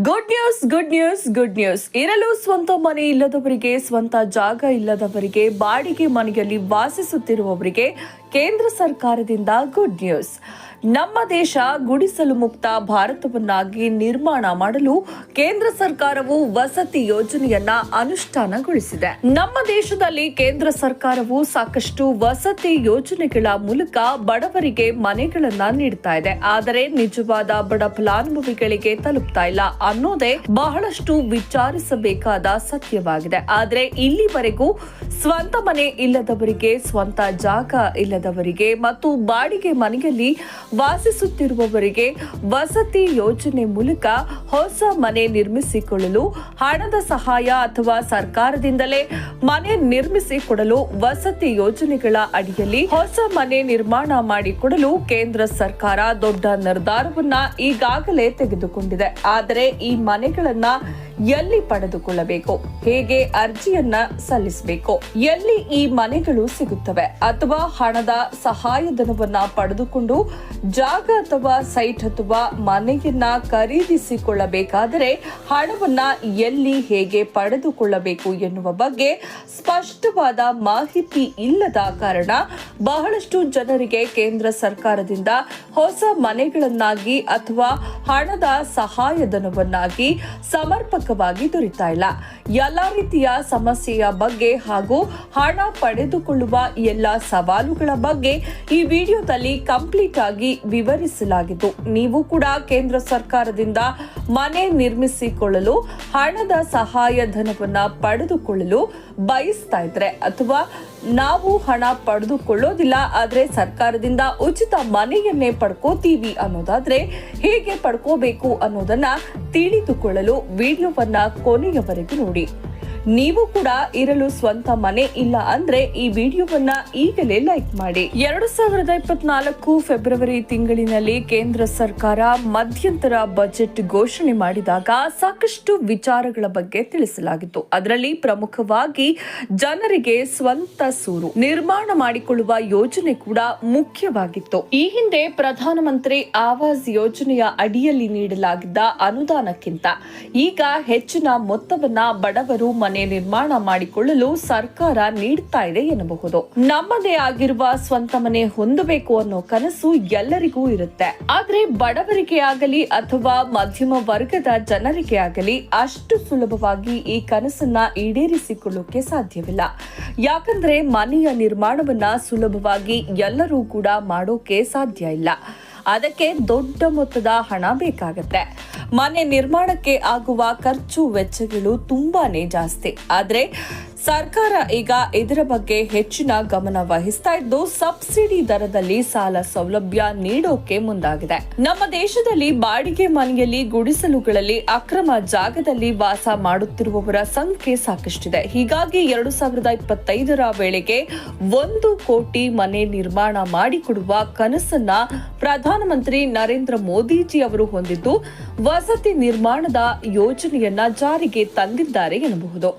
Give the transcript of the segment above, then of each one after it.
Good news good news good news ಇರಲು ಸ್ವಂತ ಮನೆ ಇಲ್ಲದವರಿಗೆ, ಸ್ವಂತ ಜಾಗ ಇಲ್ಲದವರಿಗೆ, ಬಾಡಿಗೆ ಮನೆಯಲ್ಲಿ ವಾಸಿಸುತ್ತಿರುವವರಿಗೆ ಕೇಂದ್ರ ಸರ್ಕಾರದಿಂದ ಗುಡ್ ನ್ಯೂಸ್ ನಮ್ಮ ದೇಶ ಗುಡಿಸಲು ಮುಕ್ತ ಭಾರತವನ್ನಾಗಿ ನಿರ್ಮಾಣ ಮಾಡಲು ಕೇಂದ್ರ ಸರ್ಕಾರವು ವಸತಿ ಯೋಜನೆಯನ್ನ ಅನುಷ್ಠಾನಗೊಳಿಸಿದೆ. ನಮ್ಮ ದೇಶದಲ್ಲಿ ಕೇಂದ್ರ ಸರ್ಕಾರವು ಸಾಕಷ್ಟು ವಸತಿ ಯೋಜನೆಗಳ ಮೂಲಕ ಬಡವರಿಗೆ ಮನೆಗಳನ್ನ ನೀಡ್ತಾ ಇದೆ. ಆದರೆ ನಿಜವಾದ ಬಡ ಫಲಾನುಭವಿಗಳಿಗೆ ತಲುಪ್ತಾ ಇಲ್ಲ ಅನ್ನೋದೇ ಬಹಳಷ್ಟು ವಿಚಾರಿಸಬೇಕಾದ ಸತ್ಯವಾಗಿದೆ. ಆದರೆ ಇಲ್ಲಿವರೆಗೂ ಸ್ವಂತ ಮನೆ ಇಲ್ಲದವರಿಗೆ ಸ್ವಂತ ಜಾಗ ಇಲ್ಲದವರಿಗೆ ಮತ್ತು ಬಾಡಿಗೆ ಮನೆಯಲ್ಲಿ ವಾಸಿಸುತ್ತಿರುವವರಿಗೆ ವಸತಿ ಯೋಜನೆ ಮೂಲಕ ಹೊಸ ಮನೆ ನಿರ್ಮಿಸಿಕೊಳ್ಳಲು ಹಣದ ಸಹಾಯ ಅಥವಾ ಸರ್ಕಾರದಿಂದಲೇ ಮನೆ ನಿರ್ಮಿಸಿಕೊಡಲು ವಸತಿ ಯೋಜನೆಗಳ ಅಡಿಯಲ್ಲಿ ಹೊಸ ಮನೆ ನಿರ್ಮಾಣ ಮಾಡಿಕೊಡಲು ಕೇಂದ್ರ ಸರ್ಕಾರ ದೊಡ್ಡ ನಿರ್ಧಾರವನ್ನ ಈಗಾಗಲೇ ತೆಗೆದುಕೊಂಡಿದೆ. ಆದರೆ ಈ ಮನೆಗಳನ್ನ ಎಲ್ಲಿ ಪಡೆದುಕೊಳ್ಳಬೇಕು? ಹೇಗೆ ಅರ್ಜಿಯನ್ನ ಸಲ್ಲಿಸಬೇಕು? ಎಲ್ಲಿ ಈ ಮನೆಗಳು ಸಿಗುತ್ತವೆ? ಅಥವಾ ಹಣದ ಸಹಾಯಧನವನ್ನ ಪಡೆದುಕೊಂಡು ಜಾಗ ಅಥವಾ ಸೈಟ್ ಅಥವಾ ಮನೆಯನ್ನ ಖರೀದಿಸಿಕೊಳ್ಳಬೇಕಾದರೆ ಹಣವನ್ನ ಎಲ್ಲಿ ಹೇಗೆ ಪಡೆದುಕೊಳ್ಳಬೇಕು ಎನ್ನುವ ಬಗ್ಗೆ ಸ್ಪಷ್ಟವಾದ ಮಾಹಿತಿ ಇಲ್ಲದ ಕಾರಣ ಬಹಳಷ್ಟು ಜನರಿಗೆ ಕೇಂದ್ರ ಸರ್ಕಾರದಿಂದ ಹೊಸ ಮನೆಗಳನ್ನಾಗಿ ಅಥವಾ ಹಣದ ಸಹಾಯಧನವನ್ನಾಗಿ ಸಮರ್ಪಕವಾಗಿ ದೊರೀತಾ ಇಲ್ಲ. ಎಲ್ಲ ರೀತಿಯ ಸಮಸ್ಯೆಯ ಬಗ್ಗೆ ಹಾಗೂ ಹಣ ಪಡೆದುಕೊಳ್ಳುವ ಎಲ್ಲ ಸವಾಲುಗಳ ಬಗ್ಗೆ ಈ ವಿಡಿಯೋದಲ್ಲಿ ಕಂಪ್ಲೀಟ್ ಆಗಿ ವಿವರಿಸಲಾಗಿತ್ತು ನೀವು ಕೂಡ ಕೇಂದ್ರ ಸರ್ಕಾರದಿಂದ ಮನೆ ನಿರ್ಮಿಸಿಕೊಳ್ಳಲು, ಹಣದ ಸಹಾಯ ಧನವನ್ನು ಪಡೆದುಕೊಳ್ಳಲು ಬಯಸ್ತಾ ಇದ್ರೆ ಅಥವಾ ನಾವು ಹಣ ಪಡೆದುಕೊಳ್ಳೋದಿಲ್ಲ, ಆದರೆ ಸರ್ಕಾರದಿಂದ ಉಚಿತ ಮನೆಯನ್ನೇ ಪಡ್ಕೋತೀವಿ ಅನ್ನೋದಾದ್ರೆ ಹೇಗೆ ಪಡ್ಕೋಬೇಕು ಅನ್ನೋದನ್ನ ತಿಳಿದುಕೊಳ್ಳಲು ವಿಡಿಯೋವನ್ನ ಕೊನೆಯವರೆಗೂ ನೋಡಿ. ನೀವು ಕೂಡ ಇರಲು ಸ್ವಂತ ಮನೆ ಇಲ್ಲ ಅಂದ್ರೆ ಈ ವಿಡಿಯೋವನ್ನ ಈಗಲೇ ಲೈಕ್ ಮಾಡಿ. ಎರಡು ಸಾವಿರದ ಇಪ್ಪತ್ನಾಲ್ಕು ಫೆಬ್ರವರಿ ತಿಂಗಳಿನಲ್ಲಿ ಕೇಂದ್ರ ಸರ್ಕಾರ ಮಧ್ಯಂತರ ಬಜೆಟ್ ಘೋಷಣೆ ಮಾಡಿದಾಗ ಸಾಕಷ್ಟು ವಿಚಾರಗಳ ಬಗ್ಗೆ ತಿಳಿಸಲಾಗಿತ್ತು. ಅದರಲ್ಲಿ ಪ್ರಮುಖವಾಗಿ ಜನರಿಗೆ ಸ್ವಂತ ಸೂರು, ನಿರ್ಮಾಣ ಮಾಡಿಕೊಳ್ಳುವ ಯೋಜನೆ ಕೂಡ ಮುಖ್ಯವಾಗಿತ್ತು. ಈ ಹಿಂದೆ ಪ್ರಧಾನಮಂತ್ರಿ ಆವಾಸ್ ಯೋಜನೆಯ ಅಡಿಯಲ್ಲಿ ನೀಡಲಾಗಿದ್ದ ಅನುದಾನಕ್ಕಿಂತ ಈಗ ಹೆಚ್ಚಿನ ಮೊತ್ತವನ್ನ ಬಡವರು ಮನೆ ನಿರ್ಮಾಣ ಮಾಡಿಕೊಳ್ಳಲು ಸರ್ಕಾರ ನೀಡ್ತಾ ಇದೆ ಎನ್ನಬಹುದು. ನಮ್ಮದೇ ಆಗಿರುವ ಸ್ವಂತ ಮನೆ ಹೊಂದಬೇಕು ಅನ್ನೋ ಕನಸು ಎಲ್ಲರಿಗೂ ಇರುತ್ತೆ. ಆದ್ರೆ ಬಡವರಿಗೆ ಆಗಲಿ ಅಥವಾ ಮಧ್ಯಮ ವರ್ಗದ ಜನರಿಗೆ ಆಗಲಿ ಅಷ್ಟು ಸುಲಭವಾಗಿ ಈ ಕನಸನ್ನ ಈಡೇರಿಸಿಕೊಳ್ಳೋಕೆ ಸಾಧ್ಯವಿಲ್ಲ. ಯಾಕಂದ್ರೆ ಮನೆಯ ನಿರ್ಮಾಣವನ್ನ ಸುಲಭವಾಗಿ ಎಲ್ಲರೂ ಕೂಡ ಮಾಡೋಕೆ ಸಾಧ್ಯ ಇಲ್ಲ. ಅದಕ್ಕೆ ದೊಡ್ಡ ಮೊತ್ತದ ಹಣ ಬೇಕಾಗುತ್ತೆ. ಮನೆ ನಿರ್ಮಾಣಕ್ಕೆ ಆಗುವ ಖರ್ಚು ವೆಚ್ಚಗಳು ತುಂಬಾನೇ ಜಾಸ್ತಿ. ಆದ್ರೆ ಸರ್ಕಾರ ಈಗ ಇದರ ಬಗ್ಗೆ ಹೆಚ್ಚಿನ ಗಮನ ವಹಿಸ್ತಾ ಇದ್ದು, ಸಬ್ಸಿಡಿ ದರದಲ್ಲಿ ಸಾಲ ಸೌಲಭ್ಯ ನೀಡೋಕೆ ಮುಂದಾಗಿದೆ. ನಮ್ಮ ದೇಶದಲ್ಲಿ ಬಾಡಿಗೆ ಮನೆಯಲ್ಲಿ ಗುಡಿಸಲುಗಳಲ್ಲಿ ಅಕ್ರಮ ಜಾಗದಲ್ಲಿ ವಾಸ ಮಾಡುತ್ತಿರುವವರ ಸಂಖ್ಯೆ ಸಾಕಷ್ಟಿದೆ. ಹೀಗಾಗಿ ಎರಡು ಸಾವಿರದ ಇಪ್ಪತ್ತೈದರ ವೇಳೆಗೆ ಒಂದು ಕೋಟಿ ಮನೆ ನಿರ್ಮಾಣ ಮಾಡಿಕೊಡುವ ಕನಸನ್ನ ಪ್ರಧಾನಮಂತ್ರಿ ನರೇಂದ್ರ ಮೋದಿಜಿ ಅವರು ಹೊಂದಿದ್ದು, ವಸತಿ ನಿರ್ಮಾಣದ ಯೋಜನೆಯನ್ನ ಜಾರಿಗೆ ತಂದಿದ್ದಾರೆ ಎನ್ನಬಹುದು.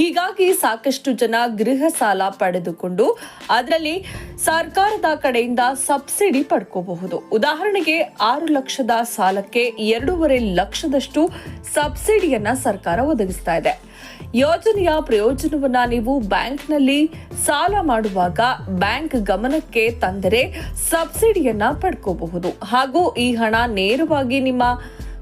ಹೀಗಾಗಿ ಸಾಕಷ್ಟು ಜನ ಗೃಹ ಸಾಲ ಪಡೆದುಕೊಂಡು ಅದರಲ್ಲಿ ಸರ್ಕಾರದ ಕಡೆಯಿಂದ ಸಬ್ಸಿಡಿ ಪಡ್ಕೋಬಹುದು. ಉದಾಹರಣೆಗೆ ಆರು ಲಕ್ಷದ ಸಾಲಕ್ಕೆ ಎರಡೂವರೆ ಲಕ್ಷದಷ್ಟು ಸಬ್ಸಿಡಿಯನ್ನ ಸರ್ಕಾರ ಒದಗಿಸ್ತಾ ಇದೆ. ಯೋಜನೆಯ ಪ್ರಯೋಜನವನ್ನ ನೀವು ಬ್ಯಾಂಕ್ನಲ್ಲಿ ಸಾಲ ಮಾಡುವಾಗ ಬ್ಯಾಂಕ್ ಗಮನಕ್ಕೆ ತಂದರೆ ಸಬ್ಸಿಡಿಯನ್ನ ಪಡ್ಕೋಬಹುದು. ಹಾಗೂ ಈ ಹಣ ನೇರವಾಗಿ ನಿಮ್ಮ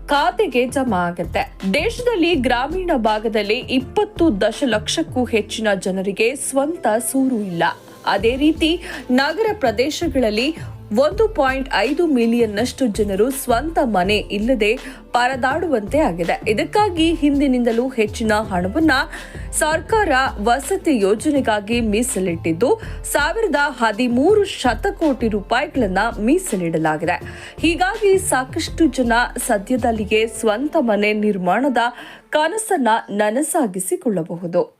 ಖಾತೆಗೆ ಜಮಾ ಆಗುತ್ತೆ. ದೇಶದಲ್ಲಿ ಗ್ರಾಮೀಣ ಭಾಗದಲ್ಲಿ ಇಪ್ಪತ್ತು ದಶಲಕ್ಷಕ್ಕೂ ಹೆಚ್ಚಿನ ಜನರಿಗೆ ಸ್ವಂತ ಸೂರು ಇಲ್ಲ. ಅದೇ ರೀತಿ ನಗರ ಪ್ರದೇಶಗಳಲ್ಲಿ ಒಂದು ಪಾಯಿಂಟ್ ಐದು ಮಿಲಿಯನ್ನಷ್ಟು ಜನರು ಸ್ವಂತ ಮನೆ ಇಲ್ಲದೆ ಪರದಾಡುವಂತೆ ಆಗಿದೆ. ಇದಕ್ಕಾಗಿ ಹಿಂದಿನಿಂದಲೂ ಹೆಚ್ಚಿನ ಹಣವನ್ನ ಸರ್ಕಾರ ವಸತಿ ಯೋಜನೆಗಾಗಿ ಮೀಸಲಿಟ್ಟಿದ್ದು, ಸಾವಿರದ ಹದಿಮೂರು ಶತಕೋಟಿ ರೂಪಾಯಿಗಳನ್ನ ಮೀಸಲಿಡಲಾಗಿದೆ. ಹೀಗಾಗಿ ಸಾಕಷ್ಟು ಜನ ಸದ್ಯದಲ್ಲಿಯೇ ಸ್ವಂತ ಮನೆ ನಿರ್ಮಾಣದ ಕನಸನ್ನ ನನಸಾಗಿಸಿಕೊಳ್ಳಬಹುದು.